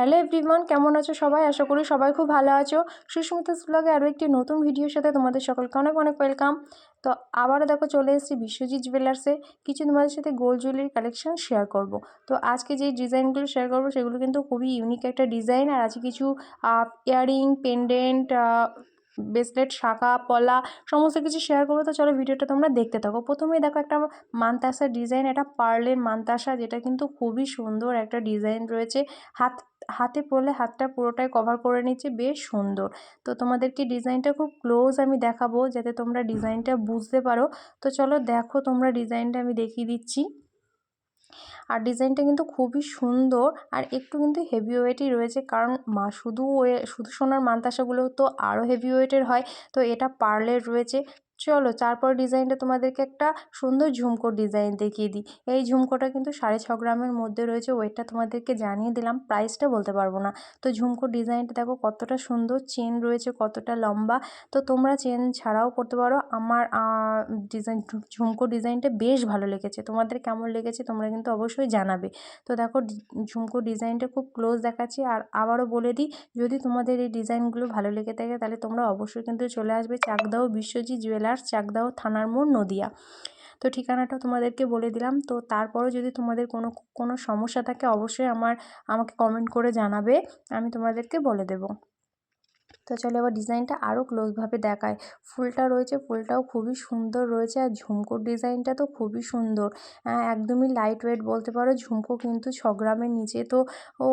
Hello everyone কেমন আছো সবাই? আশা করি সবাই খুব ভালো আছো। সুস্মিতা ব্লগে আরও একটি নতুন ভিডিওর সাথে তোমাদের সকলকে অনেক অনেক ওয়েলকাম তো আবারও দেখো চলে এসেছি বিশ্বজিৎ জুয়েলার্সে কিছু তোমাদের সাথে গোল্ড জুয়েলারি কালেকশন শেয়ার করব। তো আজকে যে ডিজাইনগুলো শেয়ার করব সেগুলো কিন্তু খুবই ইউনিক একটা ডিজাইন আর আছে কিছু ইয়ারিং পেন্ডেন্ট ব্রেসলেট শাখা, পলা সমস্ত কিছু শেয়ার করব। তো চলো ভিডিওটা তোমরা দেখতে থাকো। প্রথমেই দেখো একটা মান্তাসা ডিজাইন এটা পার্লের মান্তাসা, যেটা কিন্তু খুবই সুন্দর একটা ডিজাইন রয়েছে। হাত হাতে পরলে হাতটা পুরোটাই কভার করে নিচ্ছে বেশ সুন্দর। তো তোমাদেরকে ডিজাইনটা খুব ক্লোজ আমি দেখাবো যাতে তোমরা ডিজাইনটা বুঝতে পারো। তো চলো দেখো তোমরা ডিজাইনটা আমি দেখিয়ে দিচ্ছি। আর ডিজাইনটা কিন্তু খুবই সুন্দর আর একটু কিন্তু হেভি ওয়েটই রয়েছে কারণ মা শুধু শুধু সোনার মান্তাসাগুলো তো আরও হেভি ওয়েটের হয়। তো এটা পার্লের রয়েছে। চলো তারপর ডিজাইনটা তোমাদেরকে একটা সুন্দর ঝুমকো ডিজাইন দেখিয়ে দিই। এই ঝুমকোটা কিন্তু সাড়ে ছ গ্রামের মধ্যে রয়েছে, ওয়েটটা তোমাদেরকে জানিয়ে দিলাম প্রাইসটা বলতে পারব না। তো ঝুমকো ডিজাইনটা দেখো কতটা সুন্দর চেন রয়েছে, কতটা লম্বা। তো তোমরা চেন ছাড়াও করতে পারো। আমার ডিজাইন ঝুমকো ডিজাইনটা বেশ ভালো লেগেছে। তোমাদের কেমন লেগেছে তোমরা কিন্তু অবশ্যই জানাবে। তো দেখো ঝুমকো ডিজাইনটা খুব ক্লোজ দেখাচ্ছি। আর আবারও বলে দিই, যদি তোমাদের এই ডিজাইনগুলো ভালো লেগে থাকে তাহলে তোমরা অবশ্যই কিন্তু চলে আসবে চাকদাও বিশ্বজিৎ জুয়েলার জেলার চাকদাও থানার মোড় নদিয়া। তো ঠিকানাটা তোমাদেরকে বলে দিলাম। তো তারপরও যদি তোমাদের কোনো কোনো সমস্যা থাকে, অবশ্যই আমার, আমাকে কমেন্ট করে জানাবে। আমি তোমাদেরকে বলে দেবো। তো চলো এবার ডিজাইনটা আরও ক্লোজভাবে দেখায় ফুলটা রয়েছে, ফুলটাও খুবই সুন্দর রয়েছে আর ঝুমকোর ডিজাইনটা তো খুবই সুন্দর। একদমই লাইট ওয়েট বলতে পারো, ঝুমকো কিন্তু ছ গ্রামের নিচে তো ও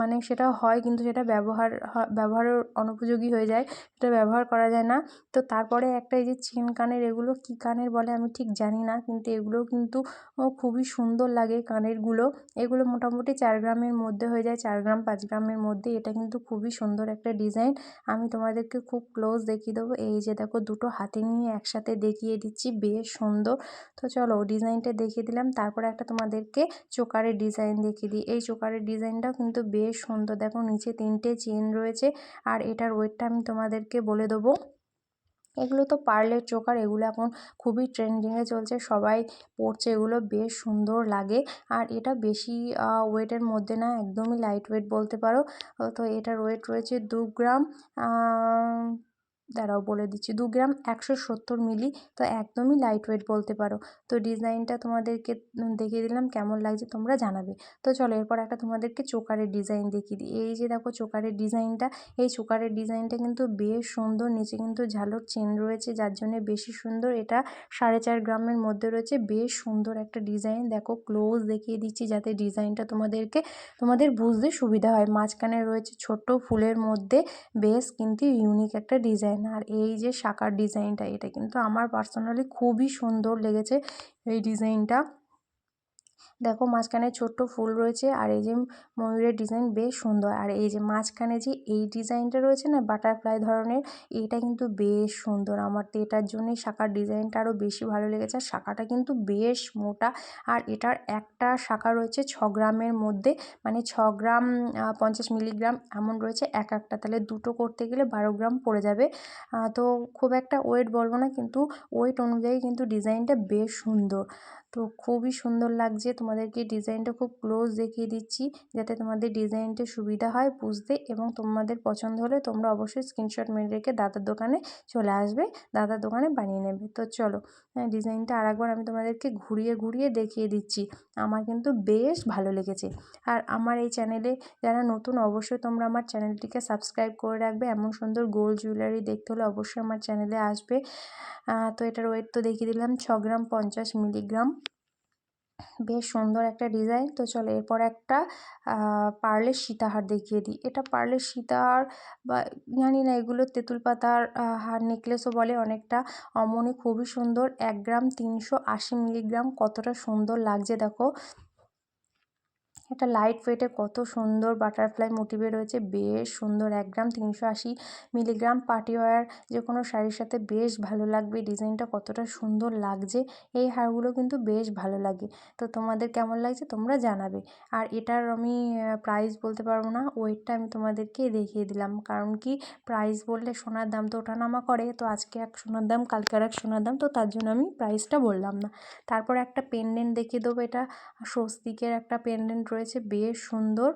মানে সেটা হয় কিন্তু সেটা ব্যবহার ব্যবহারের অনুপযোগী হয়ে যায়, সেটা ব্যবহার করা যায় না। তো তারপরে একটা এই যে চেন কানের, এগুলো কী কানের বলে আমি ঠিক জানি না, কিন্তু এগুলোও কিন্তু খুবই সুন্দর লাগে কানেরগুলো। এগুলো মোটামুটি চার গ্রামের মধ্যে হয়ে যায়, চার গ্রাম, পাঁচ গ্রামের মধ্যে, এটা কিন্তু খুবই সুন্দর একটা ডিজাইন। আমি তোমাদেরকে খুব ক্লোজ দেখিয়ে দেবো। এই যে দেখো, দুটো হাতে নিয়ে একসাথে দেখিয়ে দিচ্ছি, বেশ সুন্দর। তো চলো ডিজাইনটা দেখিয়ে দিলাম। তারপরে একটা তোমাদেরকে চোকারের ডিজাইন দেখিয়ে দিই। এই চোকারের ডিজাইনটাও কিন্তু বেশ সুন্দর। দেখো, নিচে তিনটে চেন রয়েছে। আর এটার ওয়েটটা আমি তোমাদেরকে বলে দেবো। এগুলো তো পার্লের চোকার, এগুলো এখন খুবই ট্রেন্ডিংয়ে চলছে, সবাই পরছে, এগুলো বেশ সুন্দর লাগে। আর এটা বেশি ওয়েটের মধ্যে না একদমই লাইট ওয়েট বলতে পারো। তো এটার ওয়েট রয়েছে দু গ্রাম দাঁড়াও বলে দিচ্ছি, দু গ্রাম একশো সত্তর মিলি, তো একদমই লাইট ওয়েট বলতে পারো। তো ডিজাইনটা তোমাদেরকে দেখিয়ে দিলাম, কেমন লাগছে তোমরা জানাবে। তো চলো এরপর একটা তোমাদেরকে চোকারের ডিজাইন দেখিয়ে দিই। এই যে দেখো চোকারের ডিজাইনটা এই চোকারের ডিজাইনটা কিন্তু বেশ সুন্দর, নিচে কিন্তু ঝালর চেন রয়েছে, যার জন্য বেশি সুন্দর। এটা সাড়ে চার গ্রামের মধ্যে রয়েছে, বেশ সুন্দর একটা ডিজাইন দেখো ক্লোজ দেখিয়ে দিচ্ছি, যাতে ডিজাইনটা তোমাদেরকে, তোমাদের বুঝতে সুবিধা হয়। মাঝখানে রয়েছে ছোট্ট ফুলের মধ্যে, বেশ কিন্তু ইউনিক একটা ডিজাইন আর এই যে শাখার ডিজাইনটা এটা কিন্তু আমার পার্সোনালি খুবই সুন্দর লেগেছে এই ডিজাইনটা। দেখো মাঝখানে ছোট্ট ফুল রয়েছে আর এই যে ময়ূরের ডিজাইন বেশ সুন্দর। আর এই যে মাঝখানে যে এই ডিজাইনটা রয়েছে না বাটারফ্লাই ধরনের, এইটা কিন্তু বেশ সুন্দর। আমার তো এটার জন্যই শাখার ডিজাইনটা আরও বেশি ভালো লেগেছে। আর শাখাটা কিন্তু বেশ মোটা। আর এটার একটা শাখা রয়েছে ছ গ্রামের মধ্যে। মানে ছ গ্রাম পঞ্চাশ মিলিগ্রাম এমন রয়েছে এক একটা। তাহলে দুটো করতে গেলে বারো গ্রাম পড়ে যাবে। তো খুব একটা ওয়েট বলব না, কিন্তু ওয়েট অনুযায়ী কিন্তু ডিজাইনটা বেশ সুন্দর। তো খুবই সুন্দর লাগছে। তোমাদেরকে ডিজাইনটা খুব ক্লোজ দেখিয়ে দিচ্ছি, যাতে তোমাদের ডিজাইনটা সুবিধা হয় বুঝতে এবং তোমাদের পছন্দ হলে তোমরা অবশ্যই স্ক্রিনশট মেরে রেখে দাদার দোকানে চলে আসবে, দাদার দোকানে বানিয়ে নেবে। তো চলো হ্যাঁ ডিজাইনটা আরেকবার আমি তোমাদেরকে ঘুরিয়ে ঘুরিয়ে দেখিয়ে দিচ্ছি। আমার কিন্তু বেশ ভালো লেগেছে। আর আমার এই চ্যানেলে যারা নতুন, অবশ্যই তোমরা আমার চ্যানেলটিকে সাবস্ক্রাইব করে রাখবে। এমন সুন্দর গোল্ড জুয়েলারি দেখতে হলে অবশ্যই আমার চ্যানেলে আসবে। তো এটার ওয়েট তো দেখিয়ে দিলাম, ছ গ্রাম পঞ্চাশ মিলিগ্রাম। বেশ সুন্দর একটা ডিজাইন। তো চলো এরপর একটা পার্লের সীতাহার দেখিয়ে দিই। এটা পার্লের সীতাহার বা জানি না, এগুলো তেঁতুল পাতার হার নেকলেসও বলে অনেকটা। অমনি খুবই সুন্দর। এক গ্রাম তিনশো আশি মিলিগ্রাম কতটা সুন্দর লাগছে দেখো। একটা লাইট ওয়েটে কত সুন্দর বাটারফ্লাই মোটিভে রয়েছে। বেশ সুন্দর এক গ্রাম তিনশো আশি মিলিগ্রাম পার্টি ওয়ার যে কোনো শাড়ির সাথে বেশ ভালো লাগবে। ডিজাইনটা কতটা সুন্দর লাগছে, এই হারগুলো কিন্তু বেশ ভালো লাগে। তো তোমাদের কেমন লাগছে তোমরা জানাবে। আর এটার আমি প্রাইস বলতে পারব না ওয়েটটা আমি তোমাদেরকে দেখিয়ে দিলাম। কারণ কি প্রাইস বললে সোনার দাম তো ওঠানামা করে, তো আজকে এক সোনার দাম কালকে এক সোনার দাম, তো তার জন্য আমি প্রাইসটা বললাম না। তারপর একটা পেন্ডেন্ট দেখিয়ে দেবো এটা, স্বস্তিকের একটা পেন্ডেন্ট রয়েছে বেশ সুন্দর।